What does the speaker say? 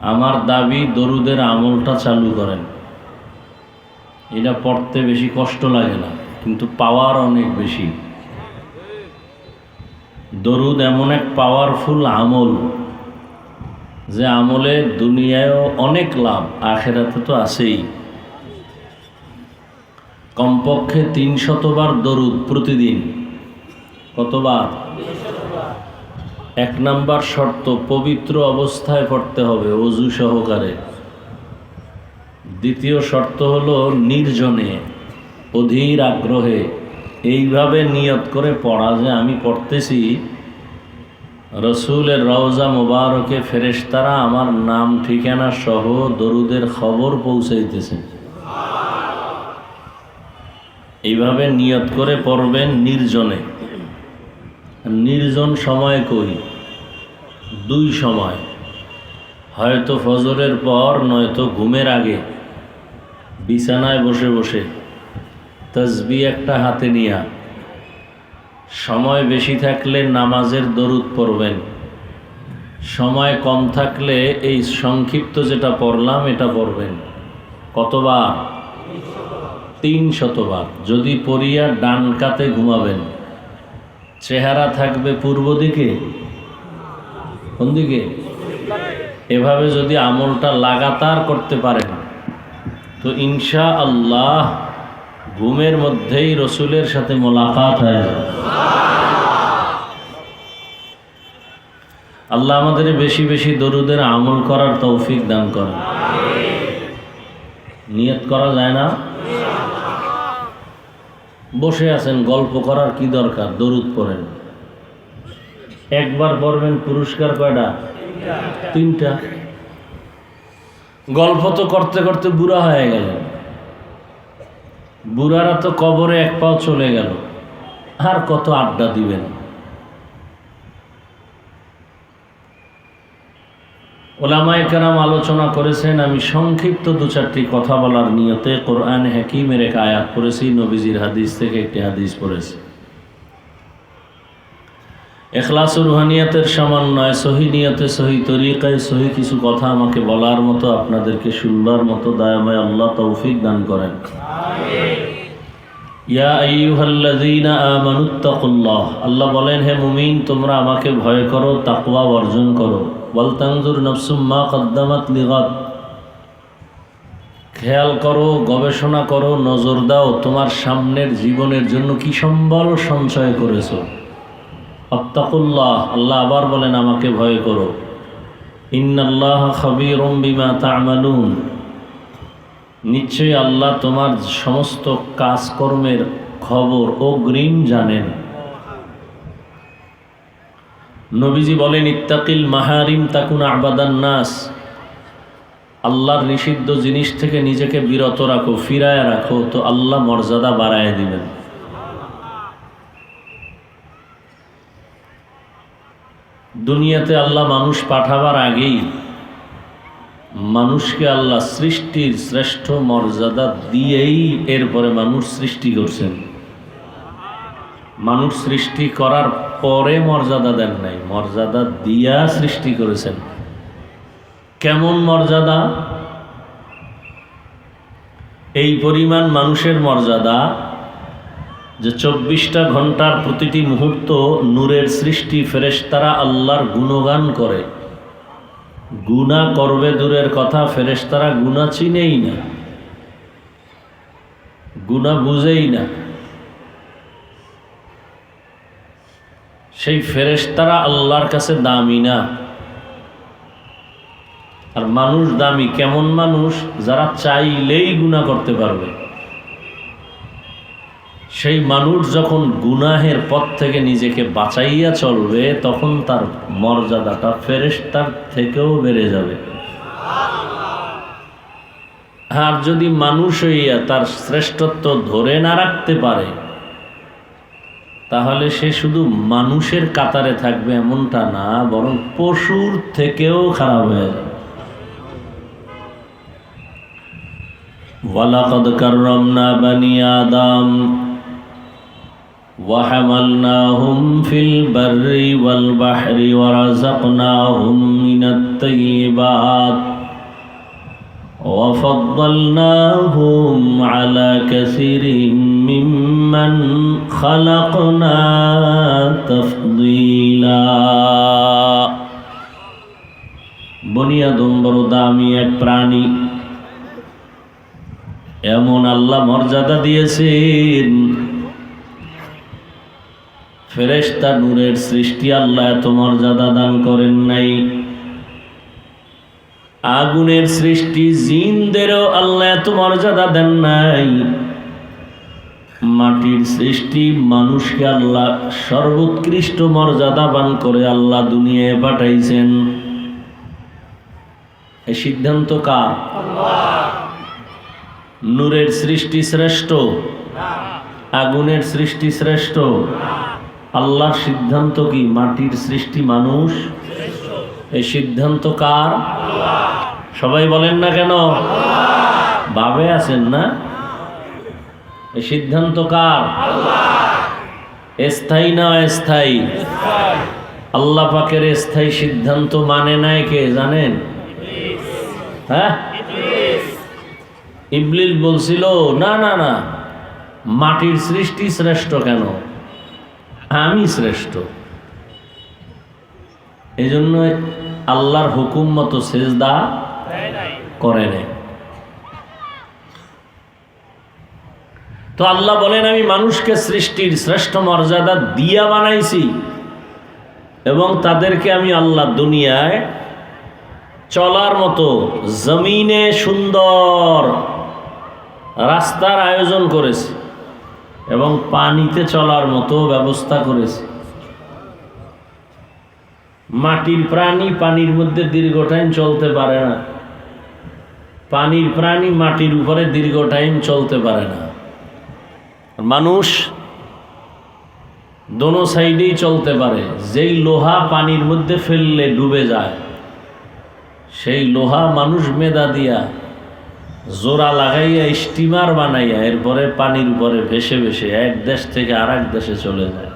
আমার দাবি দরুদের আমলটা চালু করেন। এটা পড়তে বেশি কষ্ট লাগে না, কিন্তু পাওয়ার অনেক বেশি। দরুদ এমন এক পাওয়ারফুল আমল, যে আমলে দুনিয়ায়ও অনেক লাভ, আখেরাতে তো আছেই। কমপক্ষে তিন শতবার দরুদ প্রতিদিন। কতবার? এক নাম্বার শর্ত, পবিত্র অবস্থায় পড়তে হবে অজু সহকারে। দ্বিতীয় শর্ত হলো নির্জনে, অধীর আগ্রহে। এইভাবে নিয়ত করে পড়া যে আমি পড়তেছি, রসুলের রওজা মোবারকে ফেরেশতারা আমার নাম, ঠিকানা সহ দরুদের খবর পৌঁছাইতেছে। এইভাবে নিয়ত করে পড়বেন নির্জনে। নির্জন সময় কই? দুই সময়। হয়তো ফজরের পর, নয়তো ঘুমের আগে। বিছানায় বসে বসে তসবি একটা হাতে নিয়া। সময় বেশি থাকলে নামাজের দরুদ পড়বেন। সময় কম থাকলে এই সংক্ষিপ্ত যেটা পড়লাম, এটা পড়বেন। কতবার? তিন শতবার। যদি পড়িয়া ডান কাতে ঘুমাবেন। চেহারা থাকবে পূর্ব দিকে। কোন দিকে? এভাবে যদি আমলটা লাগাতার করতে পারেন, তো ইনশা আল্লাহ ঘুমের মধ্যেই রসুলের সাথে মোলাকাত হয়ে যাবে। আল্লাহ আমাদের বেশি বেশি দরুদের আমল করার তৌফিক দান করেন। নিয়ত করা যায় না? বসে আছেন, গল্প করার কি দরকার? দরুদ পড়েন। একবার পড়বেন পুরস্কার কয়টা? তিনটা। গল্প তো করতে করতে বুড়া হয়ে গেল। বুড়ারা তো কবরে এক পাও চলে গেল। আর কত আড্ডা দিবেন? ওলামায় কারাম আলোচনা করেছেন, আমি সংক্ষিপ্ত দু চারটি কথা বলার নিয়তে কোরআন হাকিমের এক আয়াত পড়েছি, নবীজির হাদিস থেকে একটি হাদিস পড়েছি। এখলাস রুহানিয়াতের সমন্বয়, সহি নিয়তে, সহি তরিকায়, সহি কিছু কথা আমাকে বলার মতো, আপনাদেরকে শুনবার মতো দয়াময় আল্লাহ তৌফিক দান করেন। ইয়া আইয়ুহাল্লাযীনা আমানুত্তাকুল্লাহ আল্লাহ বলেন, হে মুমিন, তোমরা আমাকে ভয় করো, তাকওয়া অর্জন করো। ওয়াল তানজুর নাফসুম মা কদ্দামাত লিগাদ। খেয়াল করো, গবেষণা করো, নজর দাও, তোমার সামনের জীবনের জন্য কি সম্বল সঞ্চয় করেছ। আত্তাকুল্লাহ, আল্লাহ আবার বলেন, আমাকে ভয় করো। ইন্নাল্লাহ খাবীরুম বিমা তা'মালুন। নিশ্চয়ই আল্লাহ তোমার সমস্ত কাজকর্মের খবর অগ্রিম জানেন। নবীজি বলেন, ইত্তাকিল মাহারিম তাকুন আবাদান নাস। আল্লাহর নিষিদ্ধ জিনিস থেকে নিজেকে বিরত রাখো, ফিরায় রাখো, তো আল্লাহ মর্যাদা বাড়ায় দিবেন। দুনিয়াতে আল্লাহ মানুষ পাঠাবার আগেই মানুষকে আল্লাহ সৃষ্টির শ্রেষ্ঠ মর্যাদা দিয়েই এরপরে মানুষ সৃষ্টি করছেন। মানুষ সৃষ্টি করার পরে মর্যাদা দেন নাই, মর্যাদা দিয়া সৃষ্টি করেছেন। কেমন মর্যাদা? এই পরিমাণ মানুষের মর্যাদা যে চব্বিশটা ঘণ্টার প্রতিটি মুহূর্ত নূরের সৃষ্টি ফেরেশতারা আল্লাহর গুণগান করে। গুণা করবে দূরের কথা ফেরেশতারা গুণা চিনেই না। গুণা বুঝেই না। সেই ফেরেশতারা আল্লাহর কাছে দামি না। আর মানুষ দামি, কেমন মানুষ? যারা চাইলেই গুণা করতে পারবে। সেই মানুষ যখন গুনাহের পথ থেকে নিজেকে বাঁচাইয়া চলবে, তখন তার মর্যাদাটা ফেরেস্তার থেকেও বেড়ে যাবে। আর যদি মানুষ হইয়া তার শ্রেষ্ঠত্ব ধরে না রাখতে পারে, তাহলে সে শুধু মানুষের কাতারে থাকবে এমনটা না, বরং পশুর থেকেও খারাপ হয়ে যাবে। ওয়ালাকদ কাররামনা বানি আদম وحملناهم في البر والبحر ورزقناهم من الطيبات وفضلناهم على كثير ممن خلقنا تفضيلا বনিয়াদম বড় দামি এক প্রাণী এমন আল্লাহ মর্যাদা দিয়েছেন ফেরেশতা নূরের সৃষ্টি আল্লাহ এত মর্যাদা দান করেন নাই। আগুনের সৃষ্টি জিনদেরও আল্লাহ এত মর্যাদা দেন নাই। মাটির সৃষ্টি মানুষকে আল্লাহ সর্বোৎকৃষ্ট মর্যাদাবান করে আল্লাহ দুনিয়ায় পাঠাইছেন। এই সিদ্ধান্ত কার? নূরের সৃষ্টি শ্রেষ্ঠ? আগুনের সৃষ্টি শ্রেষ্ঠ? আল্লাহর সিদ্ধান্ত কি? মাটির সৃষ্টি মানুষ? এই সিদ্ধান্ত কার? সবাই বলেন না কেন? ভাবে আছেন না? এই সিদ্ধান্ত কার? স্থায়ী না অস্থায়ী? আল্লাহ পাকের স্থায়ী সিদ্ধান্ত মানে নাই কে, জানেন? হ্যাঁ? ইবলিল বলছিল, না না না, মাটির সৃষ্টি শ্রেষ্ঠ কেন? আমি শ্রেষ্ঠ। এই জন্য আল্লাহর হুকুম মতো সেজদা করে তো আল্লাহ বলেন, আমি মানুষকে সৃষ্টির শ্রেষ্ঠ মর্যাদা দিয়া বানাইছি এবং তাদেরকে আমি আল্লাহ দুনিয়ায় চলার মতো জমিনে সুন্দর রাস্তার আয়োজন করেছি। এবং পানিতে চলার মতো ব্যবস্থা করেছি। মাটির প্রাণী পানির মধ্যে দীর্ঘ টাইম চলতে পারে না। পানির প্রাণী মাটির উপরে দীর্ঘ টাইম চলতে পারে না। মানুষ দোনো সাইডেই চলতে পারে। যেই লোহা পানির মধ্যে ফেললে ডুবে যায়, সেই লোহা মানুষ মেদা দিয়া জোড়া লাগাইয়া স্টিমার বানাইয়া এরপরে পানির উপরে ভেসে ভেসে এক দেশ থেকে আর দেশে চলে যায়।